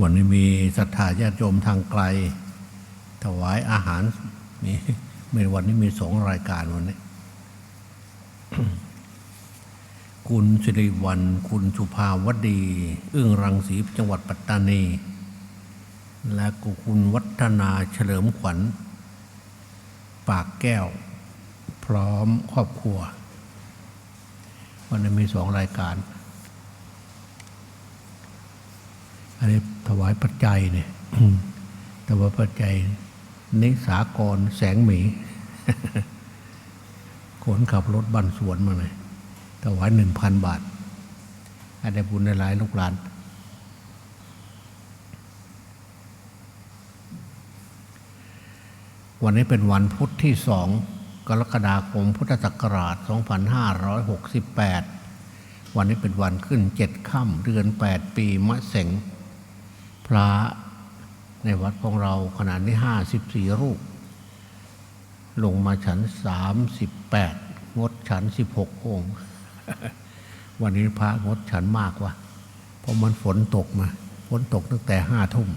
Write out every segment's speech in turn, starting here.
วันนี้มีศรัทธาญาติโยมทางไกล ถวายอาหารมีมีวันนี้มีสองรายการวันนี้ คุณสิริวัลคุณสุภาวดี อึ้งรังสีจังหวัดปัตตานี และก็คุณวัฒนาเฉลิมขวัญ ปากแก้ว พร้อมครอบครัว วันนี้มีสองรายการอันนี้ ถวายปัจจัยเนี่ยถวายปัจจัย นิสากรแสงหมีคนขับรถบันสวนมาเลยถวายหนึ่งพันบาทให้ได้บุญในหลายลูกหลานวันนี้เป็นวันพุธที่สองกรกฎาคมพุทธศักราช 2568 วันนี้เป็นวันขึ้นเจ็ดค่ำเดือน 8 ปีมะเสง ระ ในวัดของเราขนาดนี้ห้าสิบสี่รูป ลงมาฉันสามสิบแปดงดฉันสิบหกองค์ วันนี้พระงดฉันมากว่ะเพราะมันฝนตกมา ฝนตกตั้งแต่ห้าทุ่ม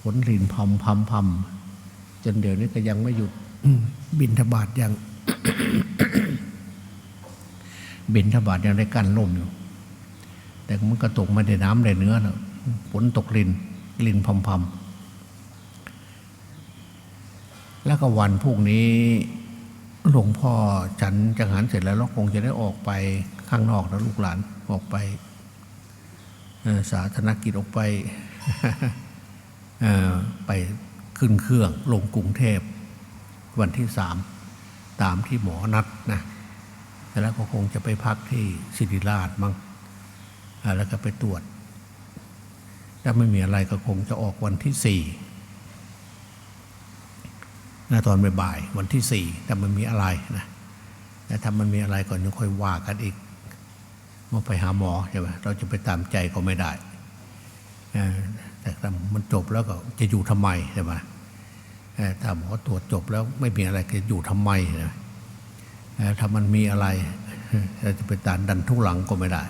ฝนรินพำพำพำจนเดี๋ยวนี้ก็ยังไม่หยุดบินทบาทยังบินทบาทยังได้กั้นล่มอยู่ แต่มันก็ตกม่ได้น้ำได้เนื้อนะ ฝนตกลินลินพำพำแล้วก็วันพรุ่งนี้หลวงพ่อฉันจังหันเสร็จแล้วเราคงจะได้ออกไปข้างนอกนะลูกหลานออกไปสาธารณกิจออกไปไปขึ้นเครื่องลงกรุงเทพวันที่สามตามที่หมอนัดนะแล้วก็คงจะไปพักที่ศิริราชมั้งแล้วก็ไปตรวจ ถ้าไม่มีอะไรก็คงจะออกวันที่สี่นะตอนบ่ายวันที่สี่ถ้ามันมีอะไรนะแต่ถ้ามันมีอะไรก่อนยังค่อยว่ากันอีกว่าไปหาหมอใช่ไหมเราจะไปตามใจก็ไม่ได้แต่ถ้ามันจบแล้วก็จะอยู่ทำไมใช่ไหมถ้าหมอตรวจจบแล้วไม่มีอะไรจะอยู่ทำไมนะถ้ามันมีอะไรเราจะไปตานดันทุกหลังก็ไม่ได้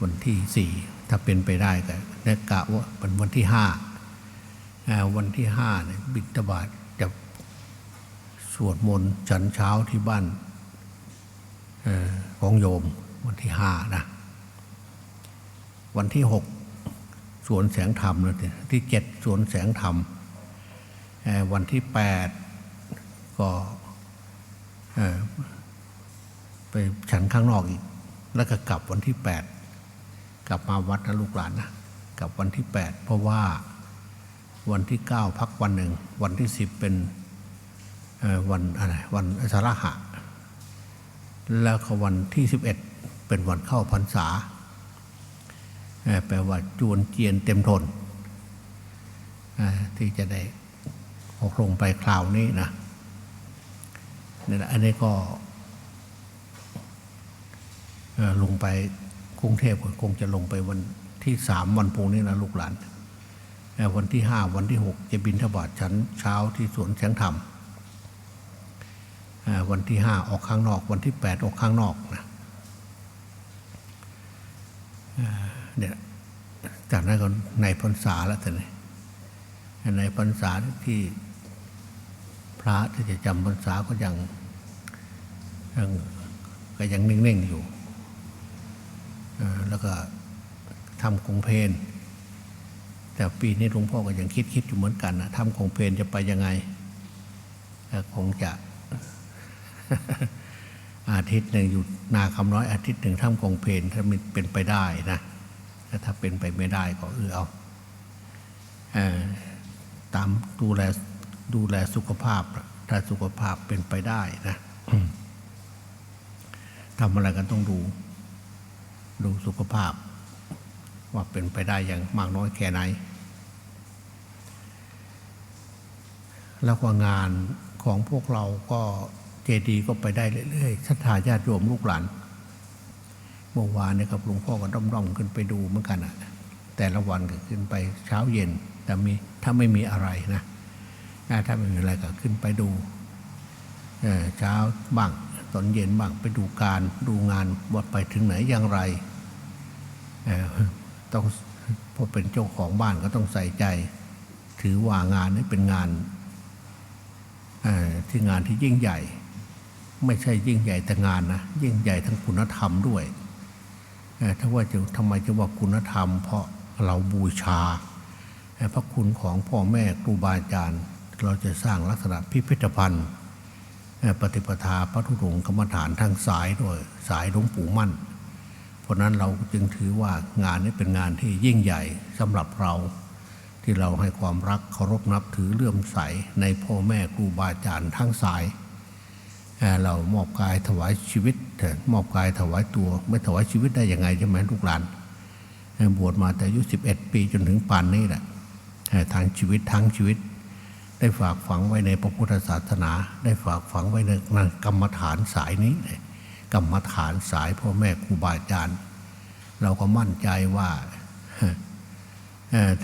วันที่สี่ ถ้าเป็นไปได้ก็ได้กะว่าเป็นวันที่ห้าวันที่ห้าเนี่ยบิณฑบาตจะสวดมนต์ฉันเช้าที่บ้านอของโยมวันที่ห้านะวันที่หกสวนแสงธรรมนะทีที่เจ็ดสวนแสงธรรมวันที่แปดก็ไปฉันข้างนอกอีก แล้วก็กลับวันที่แปด กลับมาวัดนะลูกหลานนะกับวันที่แปดเพราะว่าวันที่เก้าพักวันหนึ่ง วันที่สิบเป็นวันอะไรวันอสาฬหะ แล้วก็วันที่สิบเอ็ดเป็นวันเข้าพรรษา แปลว่าจวนเจียนเต็มทน ที่จะได้ออกลงไปคราวนี้นะนี่แหละอันนี้ก็ลงไป กรุงเทพก็คงจะลงไปวันที่สามวันพุ่งนี้นะลูกหลานเอ่วันที่ห้าวันที่หกจะบินทบาทชั้นเช้าที่สวนแสงธรรมวันที่ห้าออกข้างนอก วันที่แปดออกข้างนอกนะเนี่ยจากนั้นก็ในพรรษาแล้วแต่เนี่ยในพรรษาที่พระที่จะจำพรรษาก็ยังยังก็ยังนิ่งๆอยู่ แล้วก็ทำคงเพนแต่ปีนี้หลวงพ่อก็ยังคิดคิดอยู่เหมือนกันนะทำคงเพนจะไปยังไงเอ่อคงจะอาทิตย์หนึ่งอยู่นาคำน้อยอาทิตย์หนึ่งทำคงเพนถ้ามันเป็นไปได้นะแต่ถ้าเป็นไปไม่ได้ก็เออเอาเอ่อตามดูแลดูแลสุขภาพ ถ้าสุขภาพเป็นไปได้นะทำอะไรกันต้องดู ดูสุขภาพ ว่าเป็นไปได้อย่างมากน้อยแค่ไหน แล้วก็งานของพวกเราก็เจดีย์ก็ไปได้เรื่อยๆศรัทธาญาติโยมลูกหลานเมื่อวานเนี่ยครับหลวงพ่อก็ด้อมๆขึ้นไปดูเหมือนกันอะแต่ละวันก็ขึ้นไปเช้าเย็น แต่มีถ้าไม่มีอะไรนะถ้าไม่มีอะไรก็ขึ้นไปดูเช้าบ้างตอนเย็นบ้างไปดูการดูงานว่าไปถึงไหนอย่างไร ต้องพราเป็นเจ้าของบ้านก็ต้องใส่ใจ ถือว่างานนี้เป็นงานที่งานที่ยิ่งใหญ่ ไม่ใช่ยิ่งใหญ่แต่งานนะยิ่งใหญ่ทั้งคุณธรรมด้วยถ้าว่าจะทำไมจะว่าคุณธรรม เพราะเราบูชาพระคุณของพ่อแม่ครูบาอาจารย์ เราจะสร้างลักษณะพิพิธภัณฑ์ ปฏิปทาพระธุดงค์กรรมฐานทางสายด้วยสายหลวงปู่มั่น ราะนั้นเราจึงถือว่างานนี้เป็นงานที่ยิ่งใหญ่สำหรับเรา ที่เราให้ความรักเคารพนับถือเลื่อมใสในพ่อแม่ครูบาอาจารย์ทั้งสาย เรามอบกายถวายชีวิตมอบกายถวายตัว ไม่ถวายชีวิตได้ยังไงใช่ไหมลูกหลานบวชมาแต่อายุ 11 ปีจนถึงป่านนี้แหละทางชีวิตทั้งชีวิต ได้ฝากฝังไว้ในพระพุทธศาสนา ได้ฝากฝังไว้ในกรรมฐานสายนี้ กรรมฐานสายพ่อแม่ครูบาอาจารย์ เราก็มั่นใจว่า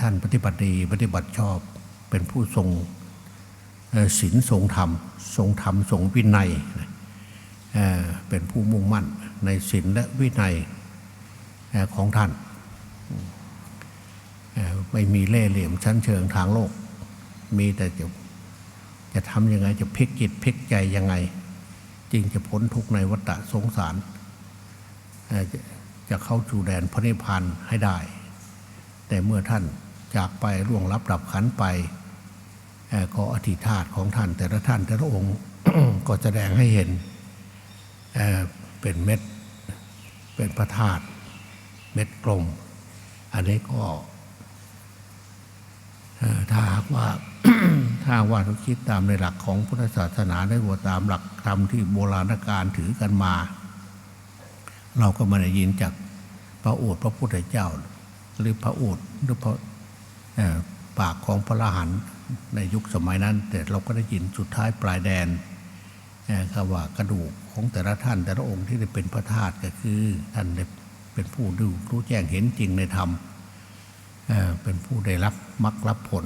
ท่านปฏิบัติดีปฏิบัติชอบเป็นผู้ทรงศีลทรงธรรม ทรงธรรมทรงวินัยเป็นผู้มุ่งมั่นในศีลและวินัยของท่าน ไม่มีเล่ห์เหลี่ยมชั้นเชิงทางโลก มีแต่จะจะทำยังไงจะพลิกจิตพลิกใจยังไง จึงจะพ้นทุกในวัฏสงสาร จะเข้าสู่แดนพระนิพพานให้ได้ แต่เมื่อท่านจากไปล่วงลับดับขันไปก็อธิธาตของท่าน แต่ละท่านแต่ละองค์ก็แสดงให้เห็นเเป็นเม็ดเป็นพระธาตุเม็ดกลม อันนี้ก็ถ้าหากว่า ถ้าว่าเราคิดตามในหลักของพุทธศาสนาได้ว่าตามหลักธรรมที่โบราณการถือกันมา เราก็ไม่ได้ยินจากพระโอษฐ์พระพุทธเจ้า หรือพระโอษฐ์หรือพระปากของพระอรหันในยุคสมัยนั้น แต่เราก็ได้ยินสุดท้ายปลายแดนคำว่ากระดูกของแต่ละท่านแต่ละองค์ที่ได้เป็นพระธาตุก็คือท่านได้เป็นผู้ดูรู้แจ้งเห็นจริงในธรรมเป็นผู้ได้รับมรรครับผล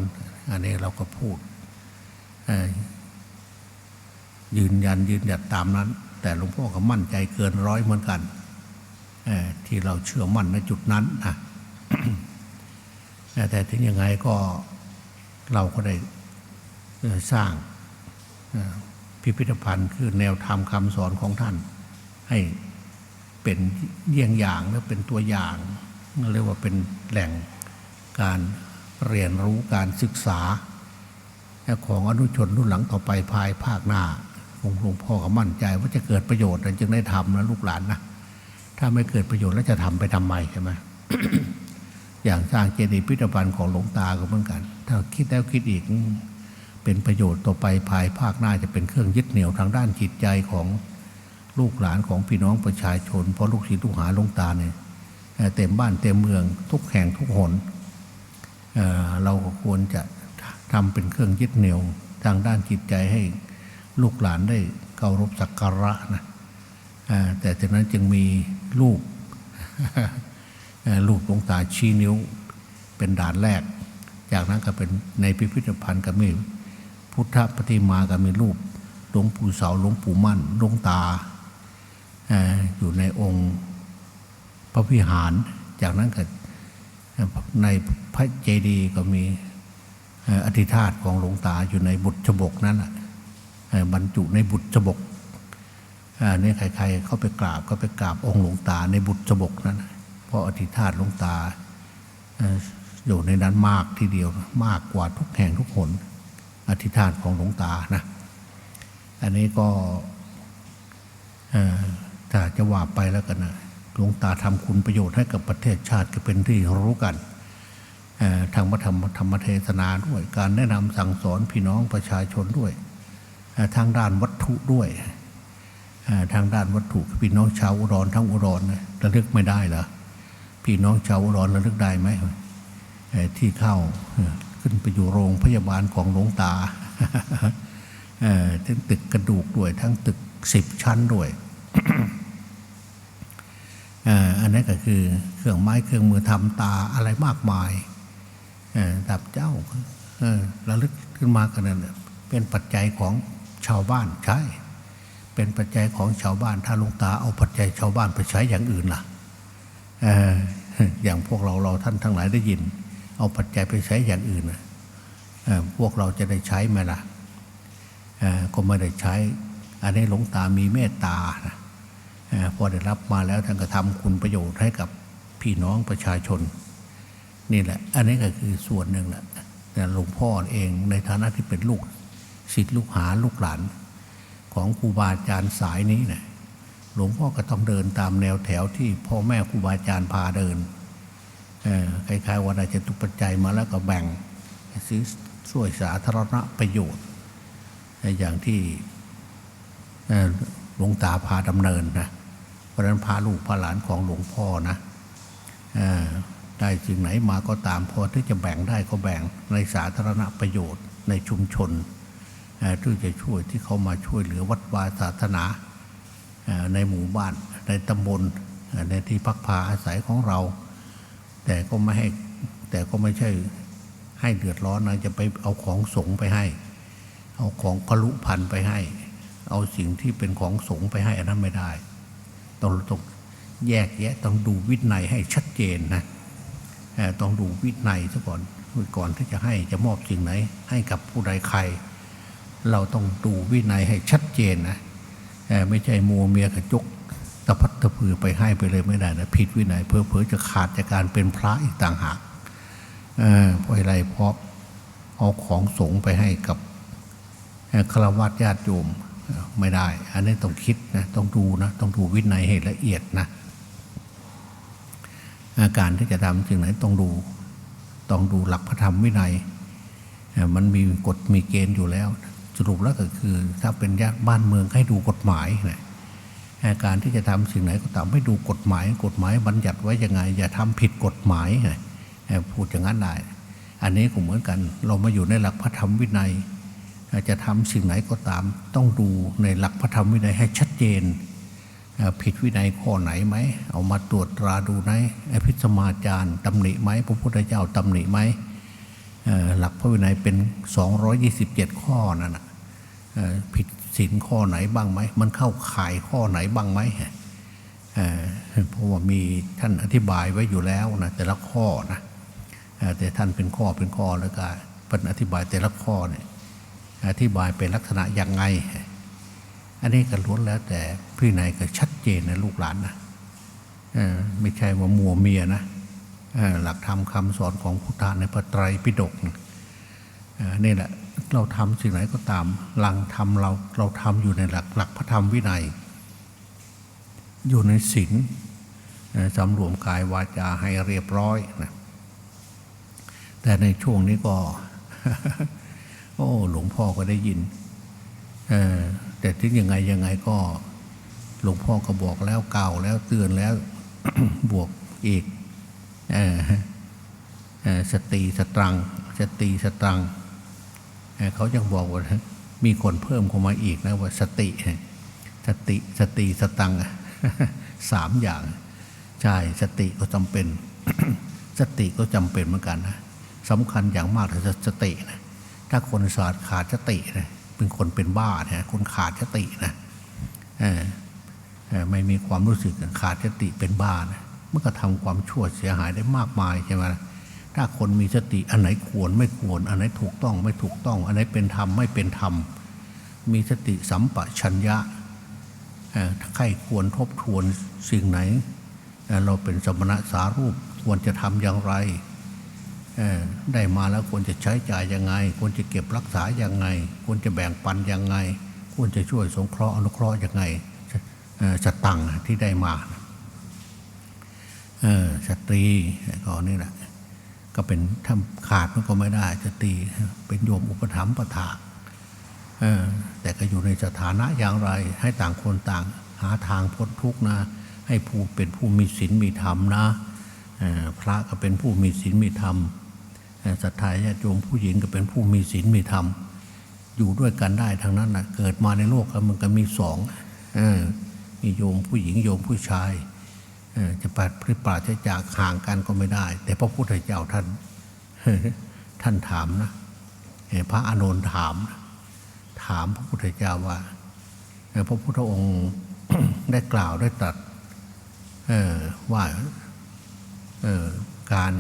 อันนี้เราก็พูด ยืนยันยืนหยัดตามนั้น แต่หลวงพ่อก็มั่นใจเกินร้อยเหมือนกันที่เราเชื่อมั่นในจุดนั้นนะแต่ถึงยังไงก็เราก็ได้สร้างพิพิธภัณฑ์คือแนวธรรมคำสอนของท่าน ให้เป็นเยี่ยงอย่างและเป็นตัวอย่างเรียกว่าเป็นแหล่งการเรียนรู้การศึกษา ของอนุชนรุ่นหลังต่อไปภายภาคหน้าองค์หลวงพ่อก็มั่นใจว่าจะเกิดประโยชน์จึงได้ทำนะลูกหลานนะถ้าไม่เกิดประโยชน์แล้วจะทำไปทำไมใช่ไหมอย่างสร้างเจดีย์พิพิธภัณฑ์ของหลวงตาก็เหมือนกัน ถ้าคิดแล้วคิดอีกเป็นประโยชน์ต่อไปภายภาคหน้าจะเป็นเครื่องยึดเหนี่ยวทางด้านจิตใจของลูกหลานของพี่น้องประชาชน เพราะลูกศิษย์ลูกหาหลวงตาเนี่ยเต็มบ้านเต็มเมืองทุกแห่งทุกหนเเราก็ควรจะ ทำเป็นเครื่องยึดเหนี่ยวทางด้านจิตใจให้ลูกหลานได้เคารพสักการะนะแต่จากนั้นจึงมีลูกลูกหลวงตาชี้นิ้วเป็นด่านแรก จากนั้นก็เป็นในพิพิธภัณฑ์ก็มีพุทธปฏิมาก็มีรูปหลวงปู่เสาหลวงปู่มั่นหลวงตาอยู่ในองค์พระวิหาร จากนั้นก็ในพระเจดีย์ก็มี อธิธาตของหลวงตาอยู่ในบุตรฉบกนั้นบรรจุในบุตรฉบกนี่ใครๆ เข้าไปกราบก็ไปกราบองค์หลวงตาในบุตรจบกนั้นเพราะอธิษฐานหลวงตาอยู่ในนั้นมากทีเดียวมากกว่าทุกแห่งทุกหนอธิษฐานของหลวงตานะอันนี้ก็ถ้าจะว่าไปแล้วกันนะหลวงตาทำคุณประโยชน์ให้กับประเทศชาติก็เป็นที่รู้กัน ทางธรรมธรรมเทศนาด้วย การแนะนำสั่งสอนพี่น้องประชาชนด้วย ทางด้านวัตถุด้วยทางด้านวัตถุพี่น้องชาวอุดรทั้งอุดรนะระลึกไม่ได้เหรอพี่น้องชาวอุดรระลึกได้ไหมที่เข้าขึ้นไปอยู่โรงพยาบาลของหลวงตาทั้งตึกกระดูกด้วย ทั้งตึกสิบชั้นด้วยอันนั้นก็คือเครื่องไม้เครื่องมือทำตาอะไรมากมาย ดับเจ้าระลึกขึ้นมากันนั่นน่ะเป็นปัจจัยของชาวบ้านใช่เป็นปัจจัยของชาวบ้าน ถ้าหลวงตาเอาปัจจัยชาวบ้านไปใช้อย่างอื่นล่ะอย่างพวกเราเราท่านทั้งหลายได้ยิน เอาปัจจัยไปใช้อย่างอื่นนะพวกเราจะได้ใช้ไหมล่ะก็ไม่ได้ใช้ อันนี้หลวงตามีเมตตานะพอได้รับมาแล้วท่านก็ทำคุณประโยชน์ให้กับพี่น้องประชาชน นี่แหละ อันนี้ก็คือส่วนหนึ่งแหละแต่หลวงพ่อเองในฐานะที่เป็นลูกศิษย์ลูกหาลูกหลาน ของครูบาอาจารย์สายนี้นี่ยหลวงพ่อก็ต้องเดินตามแนวแถวที่พ่อแม่ครูบาอาจารย์พาเดินคล้ายๆว่าได้จตุปัจจัยมาแล้วก็แบ่งซื้อช่วยสาธารณประโยชน์ อย่างที่หลวงตาพาดำเนินนะเพราะนั้นพาลูกพาหลานของหลวงพ่อนะอ ได้สิ่งไหนมาก็ตามพอที่จะแบ่งได้ก็แบ่งในสาธารณประโยชน์ในชุมชนเอ่อที่จะช่วยที่เขามาช่วยเหลือวัดวาศาสนาในหมู่บ้านในตำบลในที่พักพาอาศัยของเรา แต่ก็ไม่ให้แต่ก็ไม่ใช่ให้เดือดร้อนนะจะไปเอาของสงฆ์ไปให้ เอาของพลุพันไปให้ เอาสิ่งที่เป็นของสงฆ์ไปให้อันนั้นไม่ได้ต้องต้องแยกแยะต้องดูวินัยให้ชัดเจนนะ ต้องดูวินัยซะก่อนก่อนที่จะให้จะมอบสิ่งไหน ให้กับผู้ใดใคร เราต้องดูวินัยให้ชัดเจนนะไม่ใช่มัวเมียกระจกตะพัดตะพือไปให้ไปเลยไม่ได้นะผิดวินัยเพอเพอจะขาดจากการเป็นพระอีกต่างหากเพราะอะไรเพราะเอาของสงไปให้กับคารวะญาติโยมไม่ได้ อันนี้ต้องคิดนะต้องดูนะต้องดูวินัยให้ละเอียดนะ อาการที่จะทำสิ่งไหนต้องดู ต้องดูหลักพระธรรมวินัย มันมีกฎมีเกณฑ์อยู่แล้ว สรุปแล้วก็คือ ถ้าเป็นญาติบ้านเมืองให้ดูกฎหมายนะอาการที่จะทำสิ่งไหนก็ตามให้ดูกฎหมาย กฎหมายบัญญัติไว้ยังไง อย่าทำผิดกฎหมายนะเอ่อพูดอย่างนั้นได้ อันนี้ก็เหมือนกันเรามาอยู่ในหลักพระธรรมวินัยจะทำสิ่งไหนก็ตาม ต้องดูในหลักพระธรรมวินัยให้ชัดเจน ผิดวินัยข้อไหนไหม เอามาตรวจตราดูไหมอภิสมาจารย์ตำหนิไหมพระพุทธเจ้าตำหนิไหมหลักพระวินัยเป็น 227 ข้อนั่นนะเอ่อผิดศีลข้อไหนบ้างไหม มันเข้าข่ายข้อไหนบ้างไหมเพราะว่ามีท่านอธิบายไว้อยู่แล้วนะแต่ละข้อนะแต่ท่านเป็นข้อเป็นข้อแล้วก็เป็นอธิบายแต่ละข้อเนี่ยอธิบายเป็นลักษณะยังไง อันนี้ก็ล้วนแล้ว แต่พี่นายก็ชัดเจนนะลูกหลานนะไม่ใช่ว่ามัวเมียนะหลักธรรมคำสอนของพุทธาในพระไตรปิฎกนี่แหละเราทำสิ่งไหนก็ตามหลังทำเราเราทำอยู่ในหลักหลักพระธรรมวินัย อยู่ในศีลสำรวมกายวาจาให้เรียบร้อยนะแต่ในช่วงนี้ก็ โอ้หลวงพ่อก็ได้ยินเออ แต่ถึงยังไงยังไงก็หลวงพ่อก็บอกแล้วเก่าแล้วเตือนแล้วบวกอีกออสติสตรังสติสตรังเเขายังบอกว่ามีคนเพิ่มเข้ามาอีกนะว่าสติสติสติสตังสามอย่างใช่สติก็จำเป็น สติก็จำเป็นเหมือนกันนะสำคัญอย่างมากคือสตินะถ้าคนศาสาดขาดสตินะ เป็นคนเป็นบ้านะคนขาดสตินะไม่มีความรู้สึกขาดสติเป็นบ้านะมันก็ทำความชั่วเสียหายได้มากมายใช่ไหมถ้าคนมีสติอันไหนควรไม่ควร อันไหนถูกต้องไม่ถูกต้อง อันไหนเป็นธรรมไม่เป็นธรรม มีสติสัมปชัญญะใครควรทบทวนสิ่งไหน เราเป็นสมณะสารูปควรจะทำอย่างไร ได้มาแล้วควรจะใช้จ่ายยังไง ควรจะเก็บรักษายังไง ควรจะแบ่งปันยังไง ควรจะช่วยสงเคราะห์อนุเคราะห์ยังไงสตังที่ได้มาสตรีก็นี่แหละก็เป็นถ้าขาดมันก็ไม่ได้สตรีเป็นโยมอุปถัมภ์ประถาแต่ก็อยู่ในสถานะอย่างไร ให้ต่างคนต่างหาทางพ้นทุกข์นะ ให้ผู้เป็นผู้มีศีลมีธรรมนะพระก็เป็นผู้มีศีลมีธรรม ศรัทธาญาติโยมผู้หญิงก็เป็นผู้มีศีลมีธรรม อยู่ด้วยกันได้ทั้งนั้นนะเกิดมาในโลกมันก็มีสองอมีโยมผู้หญิงโยมผู้ชายจะปัดพริปราจะจากห่างกันก็ไม่ได้ แต่พระพุทธเจ้าท่านท่านถามนะเอ่อพระอานนท์ถาม ถามพระพุทธเจ้าว่าพระพุทธองค์ได้กล่าวได้ตรัสว่าการ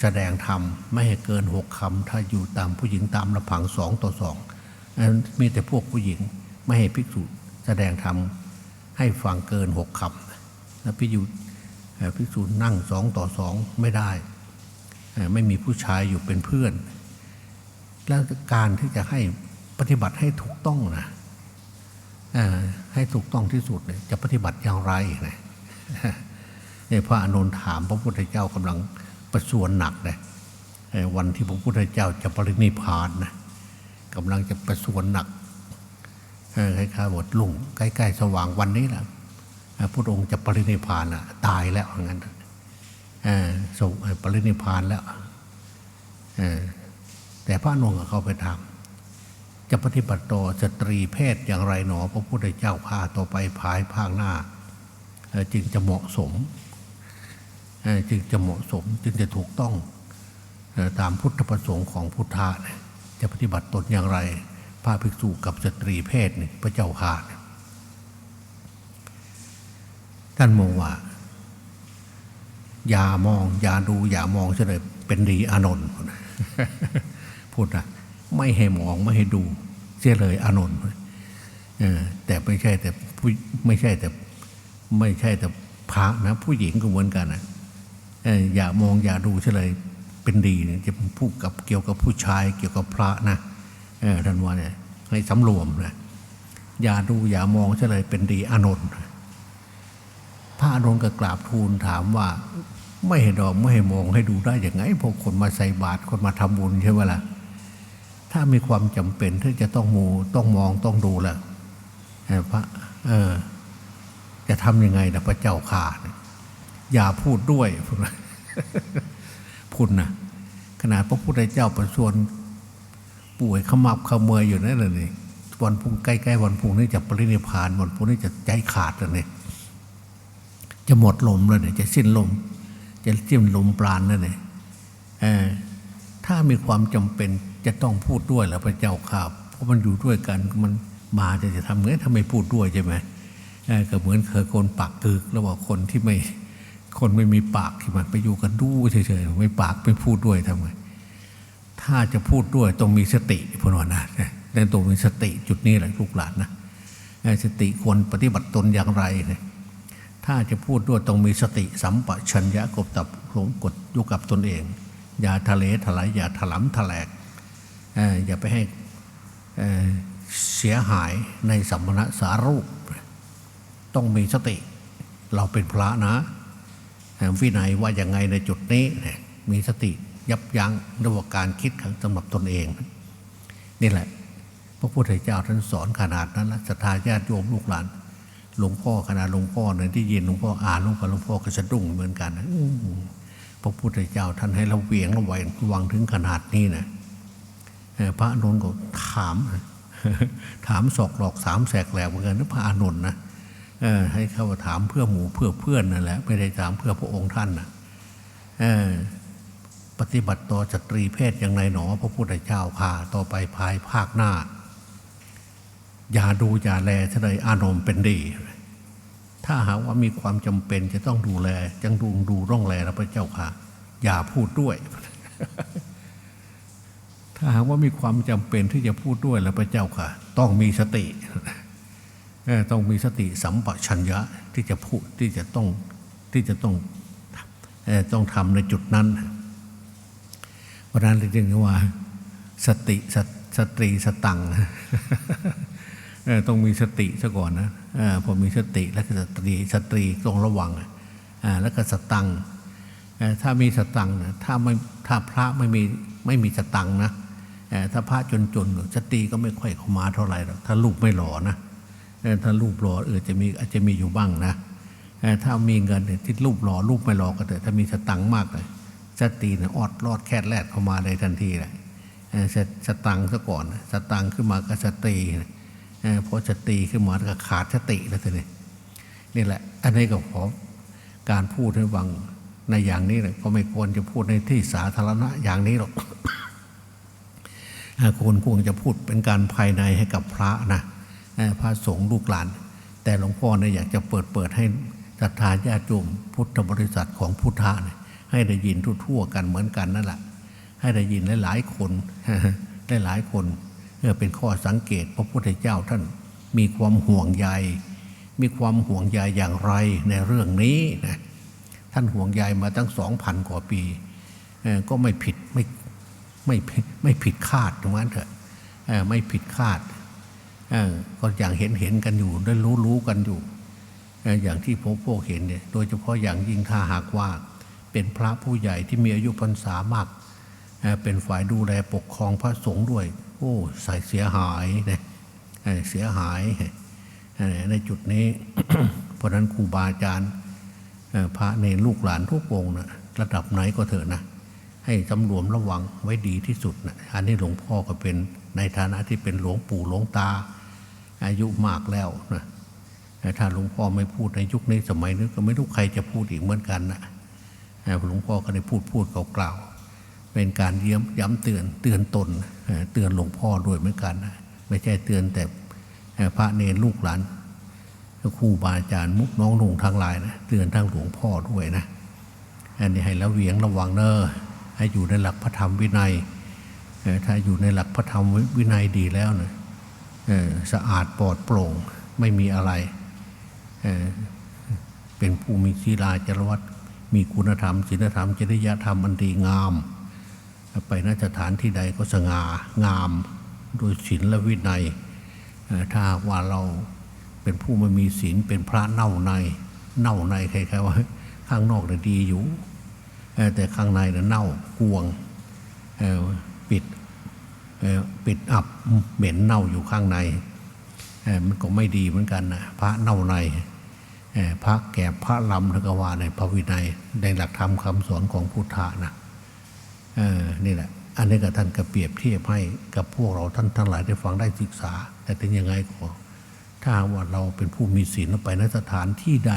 แสดงธรรมไม่ให้เกินหกคำถ้าอยู่ตามผู้หญิงตามลำพังสองต่อสองอันมีแต่พวกผู้หญิงไม่ให้ภิกษุแสดงธรรมให้ฟังเกินหกคำแล้วภิกษุภิกษุนั่งสองต่อสองไม่ได้ ไม่มีผู้ชายอยู่เป็นเพื่อน แล้วการที่จะให้ปฏิบัติให้ถูกต้องนะให้ถูกต้องที่สุดจะปฏิบัติอย่างไรนะพระอานนถามพระพุทธเจ้ากำลัง ประสวนหนักเลยวันที่พระพุทธเจ้าจะปรินิพพานนะกำลังจะประสวนหนักคล้ายๆบทลุ่งใกล้ๆสว่างวันนี้แหละพระองค์จะปรินิพพานอะตายแล้วอย่างนั้นส่งปรินิพพานแล้วแต่พระนนท์เข้าไปถามจะปฏิบัติต่อสตรีเพศอย่างไรหนอ พระพุทธเจ้าพาต่อไปภายภาคหน้า จึงจะเหมาะสม จึงจะเหมาะสมจึงจะถูกต้องตามพุทธประสงค์ของพุทธะจะปฏิบัติตนอย่างไรพระภิกษุกับสตรีเพศนี่พระเจ้าข่าท่านมองว่า อย่ามอง อย่าดูอย่ามองเฉยเป็นดีอานนท์พูดนะไม่ให้มองไม่ให้ดูเสียเลยอานนท์แต่ไม่ใช่แต่ไม่ใช่แต่ ไม่ใช่แต่พระนะ ผู้หญิงก็เหมือนกันนะ อย่ามองอย่าดูเฉลยเป็นดีเนี่ยจะพูดกับเกี่ยวกับผู้ชาย เกี่ยวกับพระนะท่านว่าเนี่ยให้สำรวมนะอย่าดูอย่ามองเฉลยเป็นดีอานนท์พระอานนท์ก็กราบทูลถามว่าไม่ให้ดอกไม่ให้มองให้ดูได้อย่างไงพวกคนมาใส่บาตรคนมาทำบุญใช่ไหมล่ะถ้ามีความจำเป็นที่จะต้องมูต้องมองต้องดูแหละพระเออจะทำยังไงนะพระเจ้าข่าเนี่ย อย่าพูดด้วยพูดนะพูดนะขนาดพระพุทธเจ้าประชวนป่วยขมับขมืออยู่นั่นเลยวันพุ่งใกล้ๆวันพุ่งนี้จะปรินิพานวันพุ่งนี้จะใจขาดแล้วเนี่ยจะหมดลมแล้วเนี่ยจะสิ้นลม จะสิ้นลมปราณแล้วเนี่ยเออถ้ามีความจำเป็นจะต้องพูดด้วยแล้วพระเจ้าข่าเพราะมันอยู่ด้วยกันมันมาจะจะทำไงถ้าไม่พูดด้วยใช่ไหมเอ่อก็เหมือนเคยคนปากกึกแล้วบอกคนที่ไม่ คนไม่มีปากที่มันไปอยู่กันดูเฉยๆไม่ปากไม่พูดด้วยทำไงถ้าจะพูดด้วยต้องมีสติพนวนาแต่ต้องมีสติจุดนี้แหละลูกหลานนะสติควรปฏิบัติตนอย่างไรเนี่ยถ้าจะพูดด้วยต้องมีสติสัมปชัญญะกบตับหลงกดอยู่กับตนเอง อย่าทะเลถลายอย่าถลำถแลกอย่าไปให้เสียหายในสัมมณสารูป ต้องมีสติ เราเป็นพระนะ วินัยว่าอย่างไงในจุดนี้มีสติยับยั้งระหว่างการคิดของสำหรับตนเอง นี่แหละ พระพุทธเจ้าท่านสอนขนาดนั้นนะศรัทธาญาติโยมลูกหลาน หลวงพ่อขนาดหลวงพ่อเนี่ยที่ยินหลวงพ่ออ่านหลวงพ่อหลวงพ่อก็สะดุ้งเหมือนกันนะพระพุทธเจ้าท่านให้เราเวียงระวังระวังถึงขนาดนี้นะพระอนุนก็ถาม ถามศอกหลอกสามแสกแหลกเหมือนกันนะพระอานนนะ ให้เขามาถามเพื่อหมู่เพื่อเพื่อนนั่นแหละไม่ได้ถามเพื่อพระองค์ท่านนะปฏิบัติต่อสตรีเพศอย่างไรหนอ พระพุทธเจ้าพาต่อไปภายภาคหน้า อย่าดูอย่าแลเฉลยอารมณ์เป็นดี ถ้าหากว่ามีความจำเป็นจะต้องดูแลจังดูดูร่องแลแล้วพระเจ้าค่ะ อย่าพูดด้วย ถ้าหากว่ามีความจำเป็นที่จะพูดด้วยแล้วพระเจ้าค่ะ ต้องมีสติ ต้องมีสติสัมปชัญญะที่จะพูดที่จะต้องที่จะต้องต้องทำในจุดนั้นเพราะนั้นจึงว่า สติสตสตรีสตังต้องมีสติซะก่อนนะพอมีสติแล้วก็สตรีสตรีต้องระวังแล้วก็สตังถ้ามีสตังนะถ้าไม่ถ้าพระไม่มีไม่มีสตังนะถ้าพระจนๆสตรีก็ไม่ค่อยเข้ามาเท่าไหร่หรอกถ้าลูกไม่หล่อนะ ถ้ารูปหล่อเออจะมีอาจจะมีอยู่บ้างนะถ้ามีเงินที่รูปหล่อรูปไม่หล่อก็เถอะถ้ามีสตังค์มากเลยสตีเนี่ยออดรอดแคดแลดเข้ามาเลยทันทีเลยสสตังค์ซะก่อน สตังค์ขึ้นมาก็สตรีเออพอสตีขึ้นมาก็ขาดสติแล้วทีนี้นี่แหละ อันนี้ก็ขอการพูดให้ฟังในอย่างนี้เลยก็ไม่ควรจะพูดในที่สาธารณะอย่างนี้หรอกควรควรจะพูดเป็นการภายในให้กับพระนะ พระสงฆ์ลูกหลาน แต่หลวงพ่อเนี่ยอยากจะเปิดเปิดให้ศรัทธาญาติโยมพุทธบริษัทของพุทธะเนี่ยให้ได้ยินทั่วๆกันเหมือนกันนั่นแหละให้ได้ยินหลายๆคนได้หลายคนเพื่อเป็นข้อสังเกตพระพุทธเจ้าท่านมีความห่วงใย มีความห่วงใยอย่างไรในเรื่องนี้นะท่านห่วงใยมาตั้งสองพันกว่าปี ก็ไม่ผิดไม่ไม่ผิดไม่ผิดคาดตรงนั้นเถอะไม่ผิดคาด ก็อย่างเห็นเห็นกันอยู่ได้รู้รู้กันอยู่ อย่างที่พวกพวกเห็นเนี่ยโดยเฉพาะอย่างยิ่งถ้าหากว่าเป็นพระผู้ใหญ่ที่มีอายุพรรษามาก เป็นฝ่ายดูแลปกครองพระสงฆ์ด้วย โอ้ใส่เสียหายนะเอ่อเสียหายในจุดนี้ เพราะนั้นครูบาอาจารย์พระในนลูกหลานทุกองนะระดับไหนก็เถอะนะ ให้สำรวมระวังไว้ดีที่สุดนะอันนี้หลวงพ่อก็เป็นในฐานะที่เป็นหลวงปู่หลวงตา อายุมากแล้วนะถ้าหลวงพ่อไม่พูดในยุคนี้สมัยนี้ก็ไม่รู้ใครจะพูดอีกเหมือนกันนะหลวงพ่อก็ได้พูดพูดกล่าวๆเป็นการเย้ำย้ำเตือนเตือนตนเตือนหลวงพ่อด้วยเหมือนกันนะไม่ใช่เตือนแต่พระเนรลูกหลานครูบาอาจารย์มุกน้องนุ่งทั้งหลายนะเตือนทั้งหลวงพ่อด้วยนะอันนี้ให้ละเวียงระวังเนอะให้อยู่ในหลักพระธรรมวินัยถ้าอยู่ในหลักพระธรรมวินัยดีแล้วเนะ สะอาดปลอดโปร่งไม่มีอะไรเเป็นผู้มีศีลาจรวัตมีคุณธรรมศีลธรรมจริยธรรมอันดีงาม ไปนสถานที่ใดก็สง่างามโดยศีลและวินัย ถ้าว่าเราเป็นผู้ไม่มีศีลเป็นพระเน่าใน เน่าในใครๆว่า ข้างนอกน่ะดีอยู่ แต่ข้างในน่ะเน่ากวงปิด ปิดอับเหม็นเน่าอยู่ข้างในมันก็ไม่ดีเหมือนกันนะพระเน่าในพระแก่พระลำทกวาในพระวินัยในหลักธรรมคำสอนของพุทธะนะนี่แหละ อันนี้กับท่านก็เปรียบเทียบให้กับพวกเราท่านทั้งหลายได้ฟังได้ศึกษา แต่ถึงยังไงก็ถ้าว่าเราเป็นผู้มีศีลไปนสถานที่ใด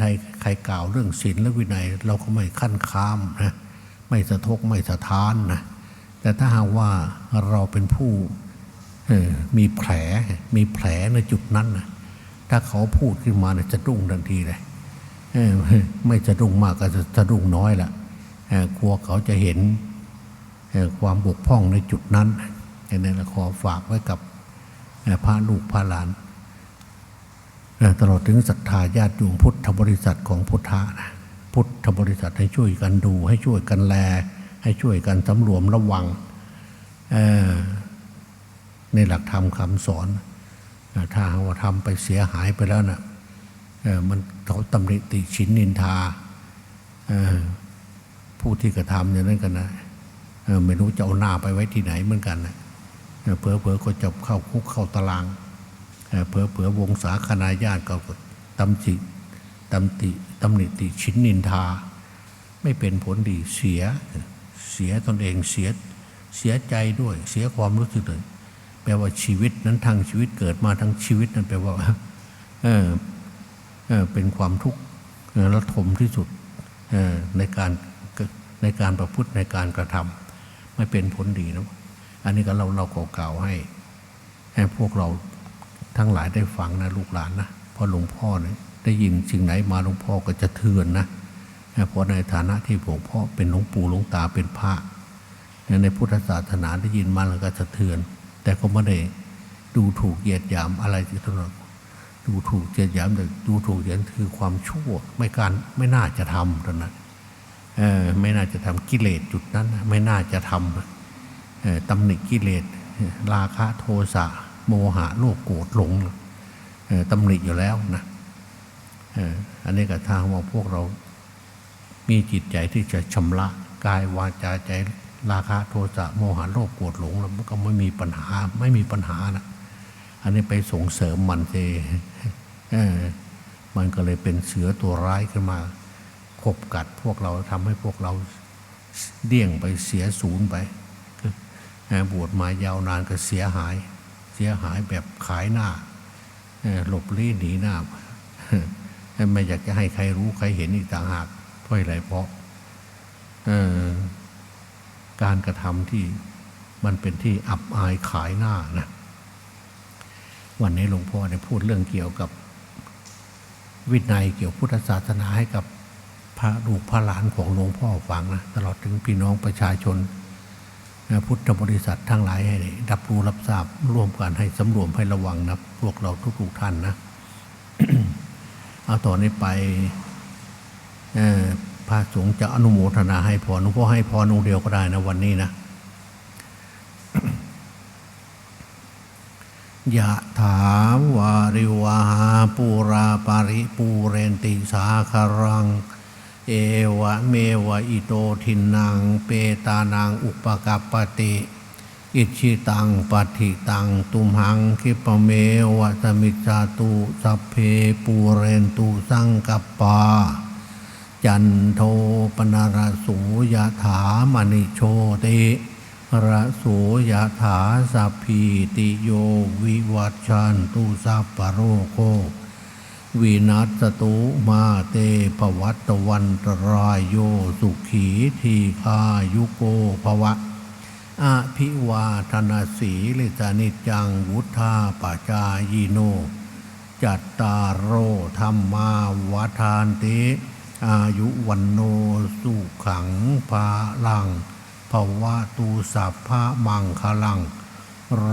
ใครใครกล่าวเรื่องศีลและวินัย เราก็ไม่ขั้นค้ามนะไม่สะทกไม่สะท้านนะ แต่ถ้าหากว่าเราเป็นผู้มีแผลมีแผลในจุดนั้นนะถ้าเขาพูดขึ้นมาเนี่ยจะดุ้งทันทีเลยไม่จะดุ้งมากก็จะจะดุ้งน้อยละกลัวเขาจะเห็นความบกพร่องในจุดนั้นอันนี้เราขอฝากไว้กับพระลูกพระหลานตลอดถึงศรัทธาญาติโยมพุทธบริษัทของพุทธะนะพุทธบริษัทให้ช่วยกันดูให้ช่วยกันแล ให้ช่วยกันสำรวมระวังในหลักธรรมคำสอน ถ้าว่าทำไปเสียหายไปแล้วนะ่ะมันเขาตำหนิติชินนินทาผู้ที่กระทำอย่างนั้นกันนะเอ่อไม่รู้จะเอาหน้าไปไว้ที่ไหนเหมือนกันนะเผลอเผลอๆก็จะเข้าคุกเข้าตารางเผลอเผลอๆวงศาคณาญาติก็ตำจิตำติตำหนิติชินนินทา ไม่เป็นผลดีเสีย เสียตนเองเสียเสียใจด้วย เสียความรู้สึกเลยแปลว่าชีวิตนั้นทั้งชีวิตเกิดมาทั้งชีวิตนั้นแปลว่าเออเออเป็นความทุกข์ระทมที่สุดในการในการประพฤติในการกระทำไม่เป็นผลดีนะอันนี้ก็เราเราก็กล่าวให้ให้พวกเราทั้งหลายได้ฟังนะลูกหลานนะพราะหลวงพ่อเนี่ยได้ยินสิ่งไหนมาหลวงพ่อก็จะเทือนนะ เพราะในฐานะที่หลวงพ่อเป็นหลวงปู่หลวงตาเป็นพระในพุทธศาสนาได้ยินมาแล้วก็สะเทือน แต่ก็ไม่ได้ดูถูกเหยียดหยามอะไรที่ตลอดดูถูกเหยียดหยามแต่ดูถูกเหยียดคือความชั่วไม่การไม่น่าจะทำตอนนั้นเออไม่น่าจะทำกิเลสจุดนั้น ไม่น่าจะทำเออตำหนิกิเลสราคะโทสะโมหะโลภโกรธหลงเออตำหนิอยู่แล้วนะอออันนี้ก็ทางว่าพวกเรา มีจิตใจที่จะชำระกายวาจาใจราคะโทสะโมหะโลภโกรธหลงแล้วมันก็ไม่มีปัญหาไม่มีปัญหานะอันนี้ไปส่งเสริมมันเออมันก็เลยเป็นเสือตัวร้ายขึ้นมาขบกัดพวกเราทำให้พวกเราเดี่ยงไปเสียศูนย์ไปบวชมายาวนานก็เสียหาย เสียหายแบบขายหน้าหลบลี้หนีหน้าไม่อยากจะให้ใครรู้ใครเห็นอีกต่างหาก เพราะอะไรเพราะการกระทำที่มันเป็นที่อับอายขายหน้านะวันนี้หลวงพ่อได้พูดเรื่องเกี่ยวกับ วินัยเกี่ยวพุทธศาสนาให้กับพระลูกพระหลานของหลวงพ่อฟังนะตลอดถึงพี่น้องประชาชนนะพุทธบริษัททั้งหลายให้ได้รับรู้รับทราบร่วมกันให้สำรวมให้ระวังนะพวกเราทุกๆท่านนะ เอาต่อนนี้ไป พระสงฆ์จะอนุโมทนาให้พรหลวงพ่อให้พรองค์เดียวก็ได้นะวันนี้นะยะถาวาริวาหาปูราปาริปูเรนติสาคารัง เอวะเมวะอิโตทินัง เปตานังอุปกัปปติ อิชิตังปัติตัง ตุมหังคิปเมวะสมิจาตุสัพเพปูเรนตุสังกปปา จันโทปนารสูยะถามณิโชติระสูยะถาสัพพีติโยวิวัชชันตุสัพพะโรโควินัสตุมาเตภวัตวันตรายโยสุขีทีคายุโกภวะอาภิวาธนาสีลิสานิจังวุธาปจายโน จัตตารโรธรรมาวาทานติ อายุวันโนสุขังภาลังภาวะตูสัพพะมังคลัง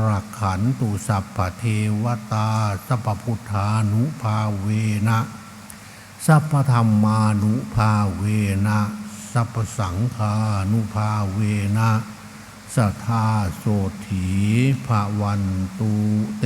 รักขันตุสัพพเทวตาสัพพุทธานุภาเวนะสัพพธรรมานุภาเวนะสัพพสังฆานุภาเวนะสัทธาโสถีภาวันตุเต